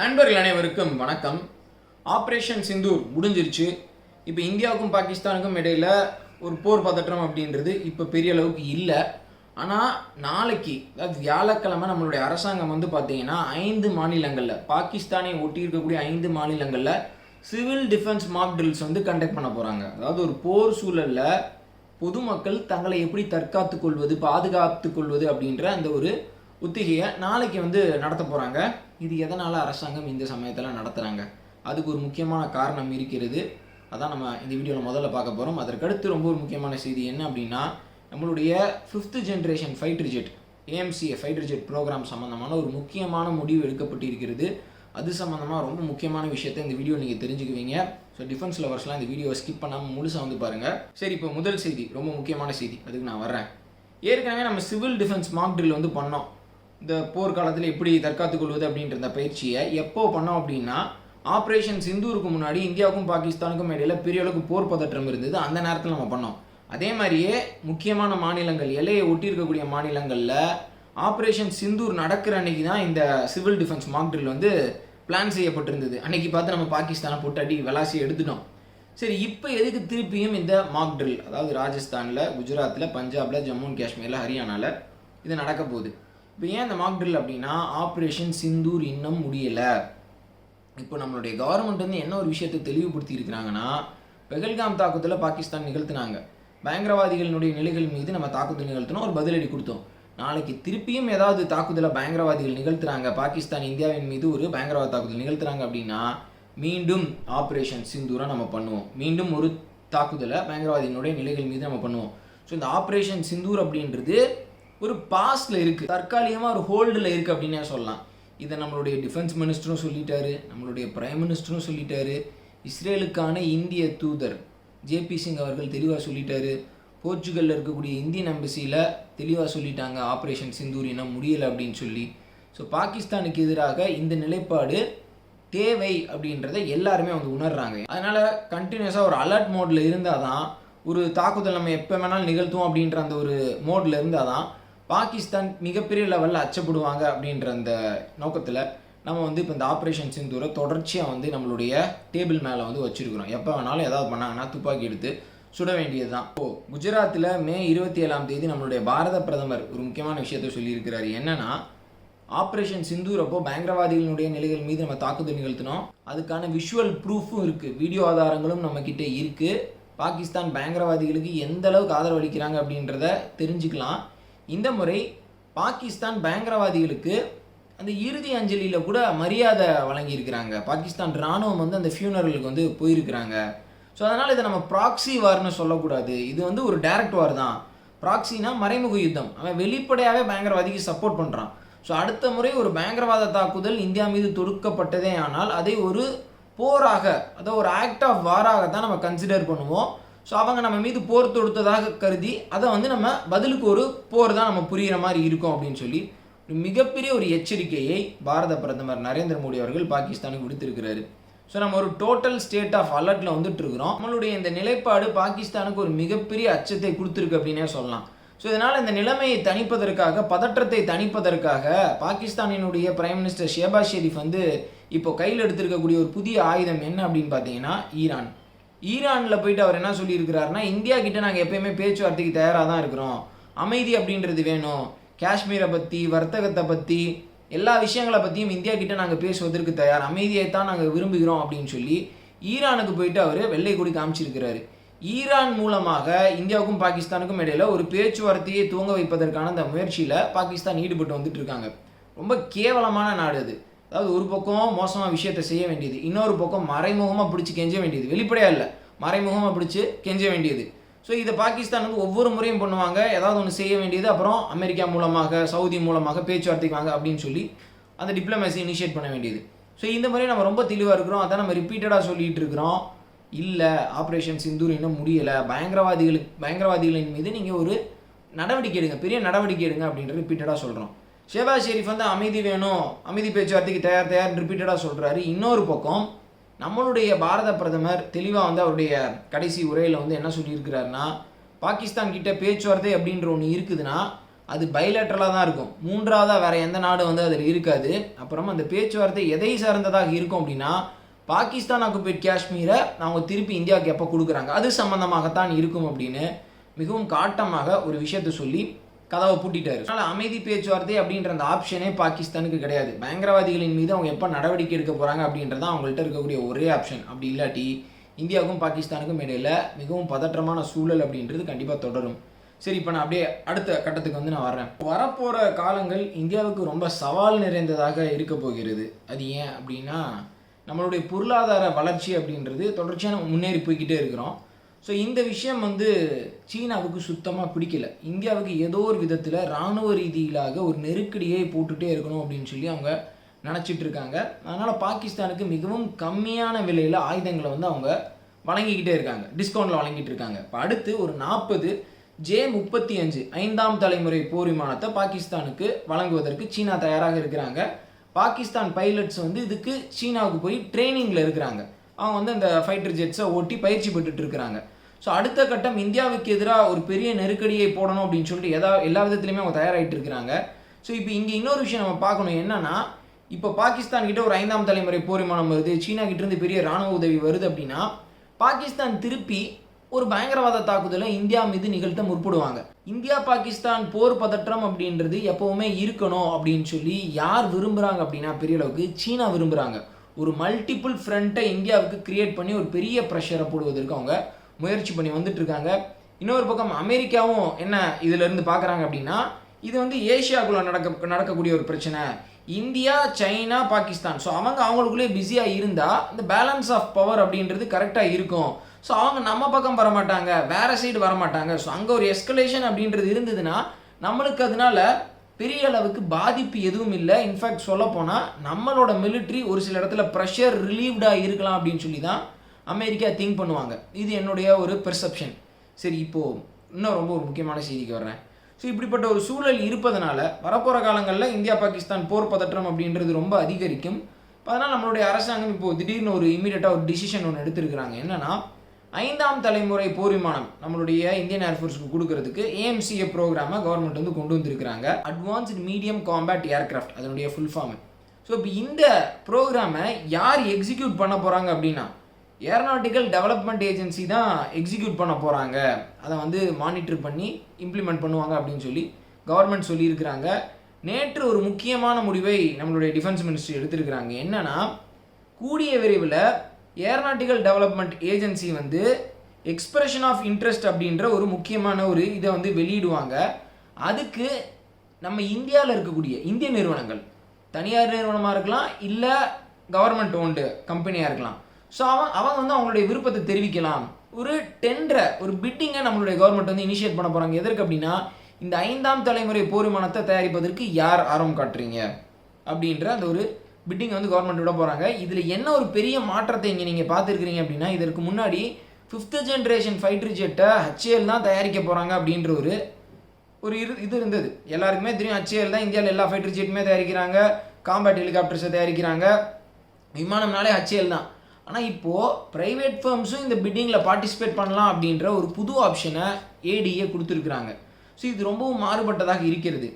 நண்பர்கள் அனைவருக்கும் வணக்கம். ஆப்ரேஷன் சிந்தூர் முடிஞ்சிருச்சு. இப்போ இந்தியாவுக்கும் பாகிஸ்தானுக்கும் இடையில ஒரு போர் பதற்றம் அப்படின்றது இப்போ பெரிய அளவுக்கு இல்லை. ஆனால் நாளைக்கு அதாவது வியாழக்கிழமை நம்மளுடைய அரசாங்கம் வந்து பார்த்தீங்கன்னா ஐந்து மாநிலங்களில் பாகிஸ்தானை ஒட்டி இருக்கக்கூடிய ஐந்து மாநிலங்களில் சிவில் டிஃபென்ஸ் மாக் ட்ரில்ஸ் வந்து கண்டக்ட் பண்ண போகிறாங்க அதாவது ஒரு போர் சூழலில் பொதுமக்கள் தங்களை எப்படி தற்காத்துக் கொள்வது பாதுகாத்துக் கொள்வது அப்படின்ற அந்த ஒரு ஒத்திகையை நாளைக்கு வந்து நடத்த போகிறாங்க இது எதனால் அரசாங்கம் இந்த சமயத்தில் நடத்துகிறாங்க அதுக்கு ஒரு முக்கியமான காரணம் இருக்கிறது. அதான் நம்ம இந்த வீடியோவில் முதல்ல பார்க்க போகிறோம் அதற்கடுத்து ரொம்ப ஒரு முக்கியமான செய்தி என்ன அப்படின்னா நம்மளுடைய fifth generation fighter jet AMCA fighter jet program சம்மந்தமான ஒரு முக்கியமான முடிவு எடுக்கப்பட்டிருக்கிறது. அது சம்மந்தமாக ரொம்ப முக்கியமான விஷயத்தை இந்த வீடியோ நீங்கள் தெரிஞ்சுக்குவீங்க. ஸோ டிஃபென்ஸ் லவர்ஸ்லாம் இந்த வீடியோவை ஸ்கிப் பண்ணாமல் முழுசாக வந்து பாருங்கள் சரி இப்போ முதல் செய்தி ரொம்ப முக்கியமான செய்தி. அதுக்கு நான் வர்றேன். ஏற்கனவே நம்ம சிவில் டிஃபென்ஸ் மாக் ட்ரில் வந்து பண்ணோம். இந்த போர்க்காலத்தில் எப்படி தற்காத்துக் கொள்வது அப்படின்ற இந்த பயிற்சியை எப்போ பண்ணோம் அப்படின்னா ஆப்ரேஷன் சிந்தூருக்கு முன்னாடி இந்தியாவுக்கும் பாகிஸ்தானுக்கும் இடையில பெரிய அளவுக்கு போர் பதற்றம் இருந்தது. அந்த நேரத்தில் நம்ம பண்ணோம். அதே மாதிரியே முக்கியமான மாநிலங்கள் எல்லையை ஒட்டி இருக்கக்கூடிய மாநிலங்களில் ஆப்ரேஷன் சிந்தூர் நடக்கிற அன்னைக்கு தான் இந்த சிவில் டிஃபென்ஸ் மாக் ட்ரில் வந்து பிளான் செய்யப்பட்டிருந்தது. அன்னைக்கு பார்த்து நம்ம பாகிஸ்தானை போட்டு அடி விளாசி எடுத்துட்டோம். சரி இப்போ எதுக்கு திருப்பியும் இந்த மாக் ட்ரில் அதாவது ராஜஸ்தானில் குஜராத்தில் பஞ்சாபில் ஜம்மு அண்ட் காஷ்மீரில் ஹரியானாவில் இது நடக்க போகுது? இப்போ ஏன் இந்த மாக் ட்ரில் அப்படின்னா ஆப்ரேஷன் சிந்தூர் இன்னும் முடியலை. இப்போ நம்மளுடைய கவர்மெண்ட் வந்து என்ன ஒரு விஷயத்தை தெளிவுபடுத்தி இருக்கிறாங்கன்னா பெகல்காம் தாக்குதலில் பாகிஸ்தான் நிகழ்த்தினாங்க. பயங்கரவாதிகளினுடைய நிலைகள் மீது நம்ம தாக்குதல் நிகழ்த்தினோம் ஒரு பதிலடி கொடுத்தோம். நாளைக்கு திருப்பியும் ஏதாவது தாக்குதலை பயங்கரவாதிகள் நிகழ்த்துறாங்க பாகிஸ்தான் இந்தியாவின் மீது ஒரு பயங்கரவாத தாக்குதல் நிகழ்த்துறாங்க அப்படின்னா மீண்டும் ஆப்ரேஷன் சிந்தூரை நம்ம பண்ணுவோம். மீண்டும் ஒரு தாக்குதலை பயங்கரவாதியினுடைய நிலைகள் மீது நம்ம பண்ணுவோம். ஸோ இந்த ஆப்ரேஷன் சிந்தூர் அப்படின்றது ஒரு பாஸ்ல இருக்கு. தற்காலிகமாக ஒரு ஹோல்டில் இருக்கு அப்படின்னே சொல்லலாம். இதை நம்மளுடைய டிஃபென்ஸ் மினிஸ்டரும் சொல்லிட்டாரு. நம்மளுடைய பிரைம் மினிஸ்டரும் சொல்லிட்டாரு. இஸ்ரேலுக்கான இந்திய தூதர் ஜேபி சிங் அவர்கள் தெளிவாக சொல்லிட்டாரு. போர்ச்சுகல்ல இருக்கக்கூடிய இந்தியன் எம்பசியில் தெளிவாக சொல்லிட்டாங்க. ஆப்ரேஷன் சிந்தூரினா முடியலை அப்படின்னு சொல்லி. ஸோ பாகிஸ்தானுக்கு எதிராக இந்த நிலைப்பாடு தேவை அப்படின்றத எல்லாருமே வந்து உணர்றாங்க. அதனால கண்டினியூஸாக ஒரு அலர்ட் மோடில் இருந்தால் தான் ஒரு தாக்குதல் நம்ம எப்போ வேணாலும் நிகழ்த்துவோம் அப்படின்ற அந்த ஒரு மோடில் இருந்தால் தான் பாகிஸ்தான் மிகப்பெரிய லெவலில் அச்சப்படுவாங்க அப்படின்ற அந்த நோக்கத்தில் நம்ம வந்து இப்போ இந்த ஆப்ரேஷன் சிந்தூரை தொடர்ச்சியாக வந்து நம்மளுடைய டேபிள் மேலே வந்து வச்சுருக்கிறோம். எப்போ வேணாலும் ஏதாவது பண்ணாங்கன்னா துப்பாக்கி எடுத்து சுட வேண்டியது தான் ஓ குஜராத்தில் மே இருபத்தி ஏழாம் தேதி நம்மளுடைய பாரத பிரதமர் ஒரு முக்கியமான விஷயத்த சொல்லியிருக்கிறாரு. என்னன்னா ஆப்ரேஷன் சிந்தூர் அப்போ பயங்கரவாதிகளுடைய நிலைகள் மீது நம்ம தாக்குதல் நிகழ்த்தினோம். அதுக்கான விஷுவல் ப்ரூஃபும் இருக்குது வீடியோ ஆதாரங்களும் நம்மக்கிட்ட இருக்குது பாகிஸ்தான் பயங்கரவாதிகளுக்கு எந்த அளவுக்கு ஆதரவு அளிக்கிறாங்க அப்படின்றத தெரிஞ்சுக்கலாம். இந்த முறை பாகிஸ்தான் பயங்கரவாதிகளுக்கு அந்த இறுதி அஞ்சலியில் கூட மரியாதை வழங்கியிருக்கிறாங்க. பாகிஸ்தான் இராணுவம் வந்து அந்த ஃபியூனரலுக்கு வந்து போயிருக்கிறாங்க. ஸோ அதனால் இதை நம்ம ப்ராக்ஸி வார்னு சொல்லக்கூடாது. இது வந்து ஒரு டைரக்ட் வார் தான். ப்ராக்ஸினா மறைமுக யுத்தம். அவன் வெளிப்படையாகவே பயங்கரவாதிக்கு சப்போர்ட் பண்ணுறான் ஸோ அடுத்த முறை ஒரு பயங்கரவாத தாக்குதல் இந்தியா மீது தொடுக்கப்பட்டதே ஆனால் அதை ஒரு போராக அதாவது ஒரு ஆக்ட் ஆஃப் வாராக தான் நம்ம கன்சிடர் பண்ணுவோம். ஸோ அவங்க நம்ம மீது போர் தொடுத்ததாக கருதி அதை வந்து நம்ம பதிலுக்கு ஒரு போர் தான் நம்ம புரிகிற மாதிரி இருக்கும் அப்படின்னு சொல்லி ஒரு மிகப்பெரிய ஒரு எச்சரிக்கையை பாரத பிரதமர் நரேந்திர மோடி அவர்கள் பாகிஸ்தானுக்கு விடுத்திருக்கிறாரு. ஸோ நம்ம ஒரு டோட்டல் ஸ்டேட் ஆஃப் அலர்ட்டில் வந்துட்டு இருக்கிறோம். நம்மளுடைய இந்த நிலைப்பாடு பாகிஸ்தானுக்கு ஒரு மிகப்பெரிய அச்சத்தை கொடுத்துருக்கு அப்படின்னே சொல்லலாம். ஸோ இதனால் இந்த நிலைமையை தணிப்பதற்காக பதற்றத்தை தணிப்பதற்காக பாகிஸ்தானினுடைய பிரைம் மினிஸ்டர் ஷேபா ஷெரீஃப் வந்து இப்போ கையில் எடுத்திருக்கக்கூடிய ஒரு புதிய ஆயுதம் என்ன அப்படின்னு பார்த்தீங்கன்னா ஈரான். ஈரானில் போயிட்டு அவர் என்ன சொல்லியிருக்கிறாருன்னா இந்தியா கிட்ட நாங்கள் எப்பயுமே பேச்சுவார்த்தைக்கு தயாராக தான் இருக்கிறோம். அமைதி அப்படின்றது வேணும். காஷ்மீரை பற்றி வர்த்தகத்தை பற்றி எல்லா விஷயங்களை பற்றியும் இந்தியா கிட்ட நாங்கள் பேசுவதற்கு தயார். அமைதியை தான் நாங்கள் விரும்புகிறோம் அப்படின்னு சொல்லி ஈரானுக்கு போயிட்டு அவர் வெள்ளை கொடி காமிச்சிருக்கிறாரு. ஈரான் மூலமாக இந்தியாவுக்கும் பாகிஸ்தானுக்கும் இடையில ஒரு பேச்சுவார்த்தையை தூங்க வைப்பதற்கான அந்த முயற்சியில் பாகிஸ்தான் ஈடுபட்டு வந்துட்டு இருக்காங்க. ரொம்ப கேவலமான நாடு அது. அதாவது ஒரு பக்கம் மோசமாக விஷயத்தை செய்ய வேண்டியது இன்னொரு பக்கம் மறைமுகமாக பிடிச்சி கெஞ்ச வேண்டியது. வெளிப்படையாக இல்லை. மறைமுகமாக பிடிச்சி கெஞ்ச வேண்டியது. ஸோ இதை பாகிஸ்தான் வந்து ஒவ்வொரு முறையும் பண்ணுவாங்க. ஏதாவது ஒன்று செய்ய வேண்டியது அப்புறம் அமெரிக்கா மூலமாக சவுதி மூலமாக பேச்சுவார்த்தைக்கு வாங்க அப்படின்னு சொல்லி அந்த டிப்ளமேசி இனிஷியேட் பண்ண வேண்டியது. ஸோ இந்த மாதிரி நம்ம ரொம்ப தெளிவாக இருக்கிறோம். அதான் நம்ம ரிப்பீட்டடாக சொல்லிகிட்டு இருக்கிறோம். இல்லை ஆப்ரேஷன் சிந்தூர் இன்னும் முடியலை. பயங்கரவாதிகளுக்கு பயங்கரவாதிகளின் மீது நீங்கள் ஒரு நடவடிக்கை எடுங்க. பெரிய நடவடிக்கை எடுங்க அப்படின்றது ரிப்பீட்டடாக சொல்கிறோம் ஷேபா ஷெரீஃப் வந்து அமைதி வேணும் அமைதி பேச்சுவார்த்தைக்கு தயார் தயார் ரிப்பீட்டடாக சொல்கிறாரு இன்னொரு பக்கம் நம்மளுடைய பாரத பிரதமர் தெளிவாக வந்து அவருடைய கடைசி உரையில் வந்து என்ன சொல்லியிருக்கிறாருன்னா பாகிஸ்தான் கிட்ட பேச்சுவார்த்தை அப்படின்ற ஒன்று இருக்குதுன்னா அது பைலேட்ரலாக தான் இருக்கும். மூன்றாவதாக வேறு எந்த நாடு வந்து அதில் இருக்காது. அப்புறமா அந்த பேச்சுவார்த்தை எதை சார்ந்ததாக இருக்கும் அப்படின்னா பாகிஸ்தான் ஆக்குபேட் காஷ்மீரை அவங்க திருப்பி இந்தியாவுக்கு எப்போ கொடுக்குறாங்க? அது சம்மந்தமாகத்தான் இருக்கும் அப்படின்னு மிகவும் காட்டமாக ஒரு விஷயத்தை சொல்லி கதவை பூட்டிட்டாரு. அதனால் அமைதி பேச்சுவார்த்தை அப்படின்ற அந்த ஆப்ஷனே பாகிஸ்தானுக்கு கிடையாது. பயங்கரவாதிகளின் மீது அவங்க எப்போ நடவடிக்கை எடுக்க போகிறாங்க அப்படின்றது தான் அவங்கள்ட்ட இருக்கக்கூடிய ஒரே ஆப்ஷன் அப்படி இல்லாட்டி இந்தியாவுக்கும் பாகிஸ்தானுக்கும் இடையில் மிகவும் பதற்றமான சூழல் அப்படின்றது கண்டிப்பாக தொடரும். சரி இப்போ நான் அப்படியே அடுத்த கட்டத்துக்கு வந்து நான் வர்றேன். வரப்போகிற காலங்கள் இந்தியாவுக்கு ரொம்ப சவால் நிறைந்ததாக இருக்க போகிறது. அது ஏன் அப்படின்னா நம்மளுடைய பொருளாதார வளர்ச்சி அப்படின்றது தொடர்ச்சியாக முன்னேறி போய்கிட்டே இருக்கிறோம். ஸோ இந்த விஷயம் வந்து சீனாவுக்கு சுத்தமாக பிடிக்கல. இந்தியாவுக்கு ஏதோ ஒரு விதத்தில் இராணுவ ரீதியிலாக ஒரு நெருக்கடியை போட்டுகிட்டே இருக்கணும் அப்படின்னு சொல்லி அவங்க நினச்சிட்டு இருக்காங்க. அதனால் பாகிஸ்தானுக்கு மிகவும் கம்மியான விலையில் ஆயுதங்களை வந்து அவங்க வழங்கிக்கிட்டே இருக்காங்க. டிஸ்கவுண்ட்டில் வழங்கிட்டு இருக்காங்க. இப்போ அடுத்து ஒரு நாற்பது ஜே முப்பத்தி அஞ்சு ஐந்தாம் தலைமுறை போர் விமானத்தை பாகிஸ்தானுக்கு வழங்குவதற்கு சீனா தயாராக இருக்கிறாங்க. பாகிஸ்தான் பைலட்ஸ் வந்து இதுக்கு சீனாவுக்கு போய் ட்ரைனிங்கில் இருக்கிறாங்க. அவங்க வந்து அந்த ஃபைட்டர் ஜெட்ஸை ஓட்டி பயிற்சி பெற்றுட்டு இருக்கிறாங்க ஸோ அடுத்த கட்டம் இந்தியாவுக்கு எதிராக ஒரு பெரிய நெருக்கடியை போடணும் அப்படின்னு சொல்லிட்டு எதா எல்லா விதத்துலையுமே அவங்க தயாராகிட்டு இருக்கிறாங்க ஸோ இப்போ இங்கே இன்னொரு விஷயம் நம்ம பார்க்கணும். என்னன்னா இப்போ பாகிஸ்தான் கிட்ட ஒரு ஐந்தாம் தலைமுறை போர் விமானம் வருது. சீனா கிட்டேருந்து பெரிய ராணுவ உதவி வருது அப்படின்னா பாகிஸ்தான் திருப்பி ஒரு பயங்கரவாத தாக்குதலை இந்தியா மீது நிகழ்த்த முற்படுவாங்க. இந்தியா பாகிஸ்தான் போர் பதற்றம் அப்படின்றது எப்பவுமே இருக்கணும் அப்படின்னு சொல்லி யார் விரும்புகிறாங்க அப்படின்னா பெரிய அளவுக்கு சீனா விரும்புகிறாங்க ஒரு மல்டிபிள் ஃப்ரண்ட்டை இந்தியாவுக்கு கிரியேட் பண்ணி ஒரு பெரிய ப்ரெஷரை போடுவதற்கு அவங்க முயற்சி பண்ணி வந்துட்டு இருக்காங்க. இன்னொரு பக்கம் அமெரிக்காவும் என்ன இதிலிருந்து பார்க்குறாங்க அப்படின்னா இது வந்து ஏஷியாக்குள்ள நடக்க நடக்கக்கூடிய ஒரு பிரச்சனை. India China Pakistan. ஸோ அவங்க அவங்களுக்குள்ளே பிஸியாக இருந்தால் இந்த பேலன்ஸ் ஆஃப் பவர் அப்படின்றது கரெக்டாக இருக்கும். ஸோ அவங்க நம்ம பக்கம் வர மாட்டாங்க சைடு வர மாட்டாங்க ஸோ அங்கே ஒரு எஸ்கலேஷன் அப்படின்றது இருந்ததுன்னா நம்மளுக்கு அதனால பெரிய அளவுக்கு பாதிப்பு எதுவும் இல்லை. இன்ஃபேக்ட் சொல்ல போனால் நம்மளோட மிலிட்ரி ஒரு சில இடத்துல ப்ரெஷர் ரிலீவ்டாக இருக்கலாம் அப்படின்னு சொல்லி தான் அமெரிக்கா திங்க் பண்ணுவாங்க. இது என்னுடைய ஒரு பெர்செப்ஷன் சரி இப்போது இன்னும் ரொம்ப ஒரு முக்கியமான செய்திக்கு வர்றேன். ஸோ இப்படிப்பட்ட ஒரு சூழல் இருப்பதனால வரப்போகிற காலங்களில் இந்தியா பாகிஸ்தான் போர் பதற்றம் அப்படின்றது ரொம்ப அதிகரிக்கும். அதனால் நம்மளுடைய அரசாங்கம் இப்போது திடீர்னு ஒரு இமீடியட்டாக ஒரு டிசிஷன் ஒன்று எடுத்திருக்கிறாங்க. என்னன்னா ஐந்தாம் தலைமுறை போர்விமானம் நம்மளுடைய இந்தியன் ஏர்ஃபோர்ஸ்க்கு கொடுக்கறதுக்கு ஏஎம்சிஏ ப்ரோக்ராமை கவர்மெண்ட் வந்து கொண்டு வந்திருக்கிறாங்க. அட்வான்ஸ்டு மீடியம் காம்பேட் ஏர்கிராஃப்ட் அதனுடைய ஃபுல் ஃபார்ம் ஸோ இப்போ இந்த ப்ரோக்ராமை யார் எக்ஸிக்யூட் பண்ண போகிறாங்க அப்படின்னா ஏரோநாட்டிக்கல் டெவலப்மெண்ட் ஏஜென்சி தான் எக்ஸிக்யூட் பண்ண போகிறாங்க அதை வந்து மானிட்டர் பண்ணி இம்ப்ளிமெண்ட் பண்ணுவாங்க அப்படின்னு சொல்லி கவர்மெண்ட் சொல்லியிருக்கிறாங்க. நேற்று ஒரு முக்கியமான முடிவை நம்மளுடைய டிஃபென்ஸ் மினிஸ்ட்ரி எடுத்திருக்கிறாங்க. என்னென்னா கூடிய விரைவில் ஏரோநாட்டிக்கல் டெவலப்மெண்ட் ஏஜென்சி வந்து எக்ஸ்பிரஷன் ஆஃப் இன்ட்ரெஸ்ட் அப்படின்ற ஒரு முக்கியமான ஒரு இதை வந்து வெளியிடுவாங்க. அதுக்கு நம்ம இந்தியாவில் இருக்கக்கூடிய இந்திய நிறுவனங்கள் தனியார் நிறுவனமாக இருக்கலாம் இல்லை கவர்மெண்ட் ஓன்டு கம்பெனியாக இருக்கலாம். ஸோ அவன் அவங்க வந்து அவங்களுடைய விருப்பத்தை தெரிவிக்கலாம். ஒரு டெண்டரை ஒரு பிட்டிங்கை நம்மளுடைய கவர்மெண்ட் வந்து இனிஷியேட் பண்ண போகிறாங்க எதற்கு அப்படின்னா இந்த ஐந்தாம் தலைமுறை போர் விமானத்தை தயாரிப்பதற்கு யார் ஆர்வம் காட்டுறீங்க? அப்படின்ற அந்த ஒரு பிட்டிங் வந்து கவர்மெண்ட் விட போகிறாங்க இதில் என்ன ஒரு பெரிய மாற்றத்தை இங்கே நீங்கள் பார்த்துருக்கிறீங்க அப்படின்னா இதற்கு முன்னாடி ஃபிஃப்த்து ஜென்ரேஷன் ஃபைட்டர் ஜெட்டை ஹச்ஏஎல் தான் தயாரிக்க போகிறாங்க அப்படின்ற ஒரு ஒரு இரு இது இருந்தது. எல்லாருக்குமே தெரியும் ஹச்ஏஎல் தான் இந்தியாவில் எல்லா ஃபைட்டர் ஜெட்டுமே தயாரிக்கிறாங்க. காம்பேட் ஹெலிகாப்டர்ஸை தயாரிக்கிறாங்க. விமானம்னாலே ஹச்ஏஎல் தான். ஆனால் இப்போது ப்ரைவேட் ஃபேர்ம்ஸும் இந்த பிட்டிங்கில் பார்ட்டிசிபேட் பண்ணலாம் அப்படின்ற ஒரு புது ஆப்ஷனை ஏடிஏ கொடுத்துருக்குறாங்க. ஸோ இது ரொம்பவும் மாறுபட்டதாக இருக்கிறது.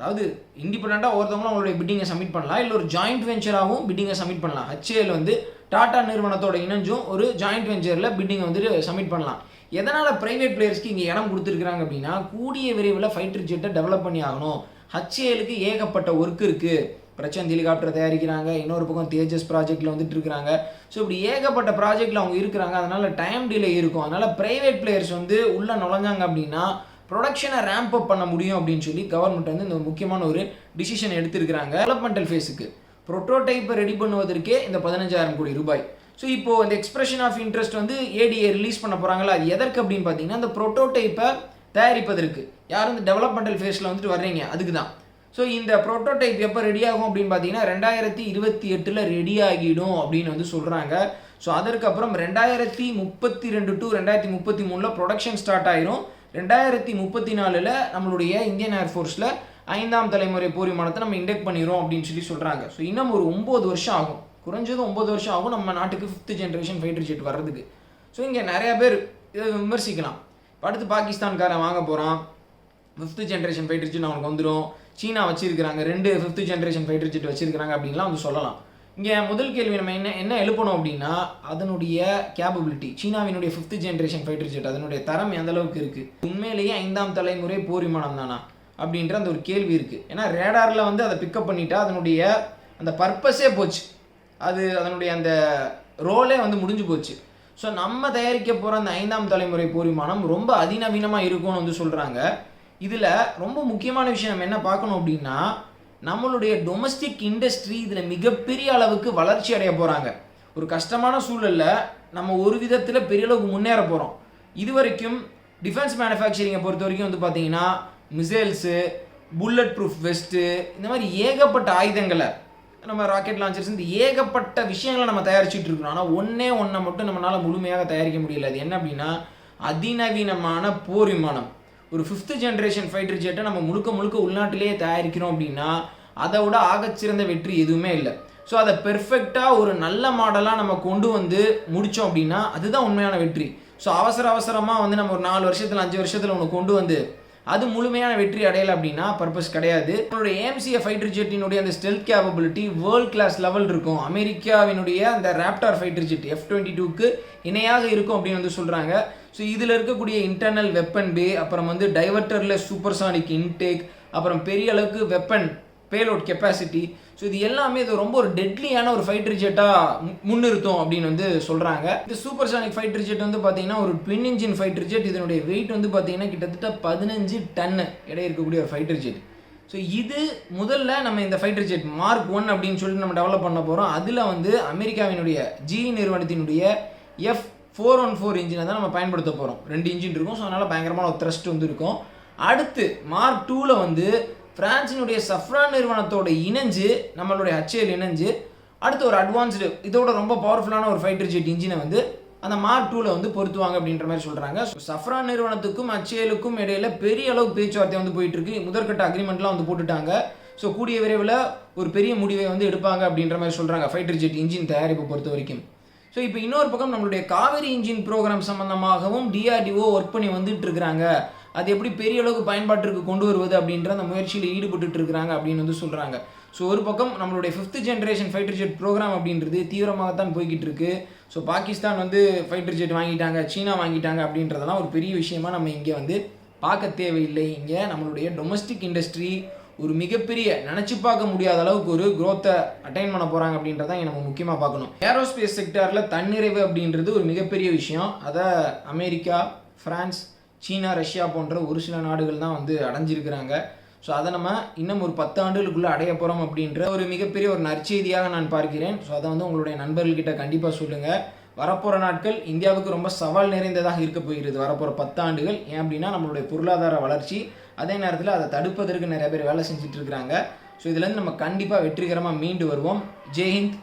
அதாவது இண்டிபெண்ட்டாக ஒருத்தவங்களும் அவங்களுடைய பிட்டிங்கை சப்மிட் பண்ணலாம். இல்லை ஒரு ஜாயிண்ட் வெஞ்சராகவும் பிட்டிங்கை சப்மிட் பண்ணலாம். ஹச்ஏஎல் வந்து டாடா நிறுவனத்தோட இணைஞ்சும் ஒரு ஜாயிண்ட் வெஞ்சரில் பிட்டிங்கை வந்துட்டு சப்மிட் பண்ணலாம். எதனால் ப்ரைவேட் பிளேயர்ஸ்க்கு இங்கே இடம் கொடுத்துருக்குறாங்க அப்படின்னா கூடிய விரைவில் ஃபைட்டர் ஜெட்டை டெவலப் பண்ணி ஆகணும். ஹச்ஏஎலுக்கு ஏகப்பட்ட ஒர்க் இருக்குது பிரச்சனை ஹெலிகாப்டர் தயாரிக்கிறாங்க. இன்னொரு பக்கம் தேஜஸ் ப்ராஜெக்ட்டில் வந்துட்டு இருக்கிறாங்க ஸோ இப்படி ஏகப்பட்ட ப்ராஜெக்ட்டில் அவங்க இருக்கிறாங்க. அதனால் டைம் டிலே இருக்கும். அதனால் ப்ரைவேட் பிளேயர்ஸ் வந்து உள்ளே நுழைஞ்சாங்க அப்படின்னா ப்ரொடக்ஷனை ரேம்ப் அப் பண்ண முடியும் அப்படின்னு சொல்லி கவர்மெண்ட் வந்து இந்த முக்கியமான ஒரு டிசிஷன் எடுத்திருக்கிறாங்க. டெவலப்மெண்டல் ஃபேஸுக்கு ப்ரோட்டோடைப்பை ரெடி பண்ணுவதற்கே இந்த பதினஞ்சாயிரம் கோடி ரூபாய். ஸோ இப்போ இந்த எக்ஸ்பிரஷன் ஆஃப் இன்ட்ரெஸ்ட் வந்து ஏடிஏ ரிலீஸ் பண்ண போகிறாங்களா அது எதற்கு அப்படின்னு பார்த்தீங்கன்னா அந்த ப்ரோட்டோடைப்பை தயாரிப்பதற்கு. யார் இந்த டெவலப்மெண்டல் ஃபேஸில் வந்துட்டு வர்றீங்க? அதுக்கு தான் ஸோ இந்த ப்ரோட்டோடைப் எப்போ ரெடி ஆகும் அப்படின்னு பார்த்தீங்கன்னா ரெண்டாயிரத்தி இருபத்தி எட்டில் ரெடி ஆகிடும் அப்படின்னு வந்து சொல்கிறாங்க ஸோ அதற்கப்புறம் ரெண்டாயிரத்தி முப்பத்தி ரெண்டு டு ரெண்டாயிரத்தி முப்பத்தி மூணில் ப்ரொடக்ஷன் ஸ்டார்ட் ஆயிரும். ரெண்டாயிரத்தி முப்பத்தி நாலில் நம்மளுடைய இந்தியன் ஏர்ஃபோர்ஸில் ஐந்தாம் தலைமுறை போர் விமானத்தை நம்ம இண்டெக்ட் பண்ணிடுறோம் அப்படின்னு சொல்லி சொல்கிறாங்க ஸோ இன்னும் ஒரு ஒம்பது வருஷம் ஆகும். குறைஞ்சது ஒம்பது வருஷம் ஆகும் நம்ம நாட்டுக்கு ஃபிஃப்த் ஜென்ரேஷன் ஃபைட்டர் ஜெட் வர்றதுக்கு. ஸோ இங்கே நிறையா பேர் இதை விமர்சிக்கலாம். அடுத்து பாகிஸ்தான்காரன் வாங்க போகிறான் ஃபிஃப்த் ஜென்ரேஷன் ஃபைட்டர் ஜெட் அவனுக்கு வந்துடும் சீனா வச்சிருக்கிறாங்க. ரெண்டு ஃபிஃப்த் ஜென்ரேஷன் ஃபைட்டர் ஜெட் வச்சிருக்கிறாங்க அப்படின்லாம் வந்து சொல்லலாம். இங்கே முதல் கேள்வி நம்ம என்ன என்ன எழுப்பணும் அப்படின்னா அதனுடைய கேபபிலிட்டி சீனாவினுடைய ஃபிஃப்த் ஜென்ரேஷன் ஃபைட்டர் ஜெட் அதனுடைய தரம் எந்த அளவுக்கு இருக்குது உண்மையிலேயே ஐந்தாம் தலைமுறை போர் விமானம் தானா? அப்படின்ற அந்த ஒரு கேள்வி இருக்குது ஏன்னா ரேடாரில் வந்து அதை பிக்கப் பண்ணிட்டா அதனுடைய அந்த பர்பஸே போச்சு. அது அதனுடைய அந்த ரோலே வந்து முடிஞ்சு போச்சு. ஸோ நம்ம தயாரிக்க போகிற அந்த ஐந்தாம் தலைமுறை போர் விமானம் ரொம்ப அதிநவீனமாக இருக்கும்னு வந்து சொல்கிறாங்க இதில் ரொம்ப முக்கியமான விஷயம் நம்ம என்ன பார்க்கணும் அப்படின்னா நம்மளுடைய டொமஸ்டிக் இண்டஸ்ட்ரி இதில் மிகப்பெரிய அளவுக்கு வளர்ச்சி அடைய போகிறாங்க ஒரு கஷ்டமான சூழலில் நம்ம ஒரு விதத்தில் பெரிய அளவுக்கு முன்னேற போகிறோம் இது வரைக்கும் டிஃபென்ஸ் மேனுஃபேக்சரிங்கை பொறுத்த வரைக்கும் வந்து பார்த்தீங்கன்னா மிசைல்ஸு புல்லட் ப்ரூஃப் வெஸ்ட்டு இந்த மாதிரி ஏகப்பட்ட ஆயுதங்களை நம்ம ராக்கெட் லான்ச்சர்ஸ் இந்த ஏகப்பட்ட விஷயங்களை நம்ம தயாரிச்சுட்டு இருக்கிறோம். ஆனால் ஒன்றே ஒன்றை மட்டும் நம்மளால் முழுமையாக தயாரிக்க முடியல. அது என்ன அப்படின்னா அதிநவீனமான போர் விமானம். ஒரு ஃபிஃப்த்து ஜென்ரேஷன் ஃபைட்டர் ஜெட்டை நம்ம முழுக்க முழுக்க உள்நாட்டிலேயே தயாரிக்கிறோம் அப்படின்னா அதை விட ஆகச்சிறந்த வெற்றி எதுவுமே இல்லை. ஸோ அதை பெர்ஃபெக்டாக ஒரு நல்ல மாடலாக நம்ம கொண்டு வந்து முடித்தோம் அப்படின்னா அதுதான் உண்மையான வெற்றி. ஸோ அவசர அவசரமாக வந்து நம்ம ஒரு நாலு வருஷத்தில் அஞ்சு வருஷத்தில் ஒன்று கொண்டு வந்து அது முழுமையான வெற்றி அடையலை அப்படின்னா பர்பஸ் கிடையாது. நம்மளுடைய ஏஎம்சிஎஃப் ஃபைட்டர் ஜெட்டினுடைய அந்த stealth capability world class level இருக்கும். அமெரிக்காவினுடைய அந்த Raptor fighter jet F twenty டூக்கு இணையாக இருக்கும் அப்படின்னு வந்து சொல்கிறாங்க ஸோ இதில் இருக்கக்கூடிய இன்டர்னல் வெப்பன் பே அப்புறம் வந்து டைவர்டரில் சூப்பர்சானிக் இன்டேக் அப்புறம் பெரிய அளவுக்கு வெப்பன் பேலோட் கெப்பாசிட்டி ஸோ இது எல்லாமே இது ரொம்ப ஒரு டெட்லியான ஒரு ஃபைட்டர் ஜெட்டாக முன்னிறுத்தும் அப்படின்னு வந்து சொல்கிறாங்க இந்த சூப்பர் சானிக் ஃபைட்டர் ஜெட் வந்து பார்த்தீங்கன்னா ஒரு ட்வின் இன்ஜின் ஃபைட்டர் ஜெட் இதனுடைய வெயிட் வந்து பார்த்தீங்கன்னா கிட்டத்தட்ட பதினஞ்சு டன்னு எடை இருக்கக்கூடிய ஒரு ஃபைட்டர் ஜெட் ஸோ இது முதல்ல நம்ம இந்த ஃபைட்டர் ஜெட் மார்க் ஒன் அப்படின்னு சொல்லிட்டு நம்ம டெவலப் பண்ண போகிறோம் அதில் வந்து அமெரிக்காவினுடைய ஜி நிறுவனத்தினுடைய எஃப் ஃபோர் ஒன் ஃபோர் இன்ஜினை தான் நம்ம பயன்படுத்த போகிறோம் ரெண்டு இன்ஜின் இருக்கும். ஸோ அதனால் பயங்கரமான ஒரு த்ரஸ்ட் வந்து இருக்கும். அடுத்து மார்க் டூவில் வந்து பிரான்சினுடைய சஃப்ரான் நிறுவனத்தோட இணைஞ்சு நம்மளுடைய ஹச்ஏல் இணைஞ்சு அடுத்து ஒரு அட்வான்ஸ்டு இதோட ரொம்ப பவர்ஃபுல்லான ஒரு ஃபைட்டர் ஜெட் இன்ஜினை வந்து அந்த மார்க் டூவில் வந்து பொருத்துவாங்க அப்படின்ற மாதிரி சொல்கிறாங்க ஸோ சஃப்ரான் நிறுவனத்துக்கும் ஹச்ஏலுக்கும் இடையில பெரிய அளவு பேச்சுவார்த்தை வந்து போயிட்டு இருக்கு முதற்கட்ட அக்ரிமெண்ட்லாம் வந்து போட்டுட்டாங்க. ஸோ கூடிய விரைவில் ஒரு பெரிய முடிவை வந்து எடுப்பாங்க அப்படின்ற மாதிரி சொல்கிறாங்க ஃபைட்டர் ஜெட் இன்ஜின் தயாரிப்பை பொறுத்த வரைக்கும். ஸோ இப்போ இன்னொரு பக்கம் நம்மளுடைய காவேரி இன்ஜின் ப்ரோக்ராம் சம்மந்தமாகவும் டிஆர்டிஓ ஒர்க் பண்ணி வந்துட்டு இருக்கிறாங்க. அது எப்படி பெரிய அளவுக்கு பயன்பாட்டிற்கு கொண்டு வருவது அப்படின்ற அந்த முயற்சியில் ஈடுபட்டு இருக்கிறாங்க அப்படின்னு வந்து சொல்கிறாங்க ஸோ ஒரு பக்கம் நம்மளுடைய fifth generation fighter jet programme அப்படின்றது தீவிரமாகத்தான் போய்கிட்டு இருக்கு. ஸோ பாகிஸ்தான் வந்து ஃபைட்டர் ஜெட் வாங்கிட்டாங்க சீனா வாங்கிட்டாங்க அப்படின்றதெல்லாம் ஒரு பெரிய விஷயமா நம்ம இங்கே வந்து பார்க்க தேவையில்லை. இங்கே நம்மளுடைய டொமஸ்டிக் இண்டஸ்ட்ரி ஒரு மிகப்பெரிய நினச்சி பார்க்க முடியாத அளவுக்கு ஒரு குரோத்தை அட்டைன் பண்ண போகிறாங்க அப்படின்றதான் நம்ம முக்கியமாக பார்க்கணும். ஏரோஸ்பேஸ் செக்டாரில் தன்னிறைவு அப்படின்றது ஒரு மிகப்பெரிய விஷயம். அதை அமெரிக்கா ஃப்ரான்ஸ் சீனா ரஷ்யா போன்ற ஒரு சில நாடுகள் தான் வந்து அடைஞ்சிருக்கிறாங்க. ஸோ அதை நம்ம இன்னும் ஒரு பத்து ஆண்டுகளுக்குள்ளே அடைய போகிறோம் அப்படின்ற ஒரு மிகப்பெரிய ஒரு நற்செய்தியாக நான் பார்க்கிறேன். ஸோ அதை வந்து உங்களுடைய நண்பர்கள்கிட்ட கண்டிப்பாக சொல்லுங்கள் வரப்போகிற நாட்கள் இந்தியாவுக்கு ரொம்ப சவால் நிறைந்ததாக இருக்க போகிறது. வரப்போகிற பத்து ஆண்டுகள் ஏன் அப்படின்னா நம்மளுடைய பொருளாதார வளர்ச்சி அதே நேரத்தில் அதை தடுப்பதற்கு நிறைய பேர் வேலை செஞ்சுட்டு இருக்கிறாங்க. ஸோ இதுலேருந்து நம்ம கண்டிப்பாக வெற்றிகரமாக மீண்டு வருவோம். ஜெய்ஹிந்த்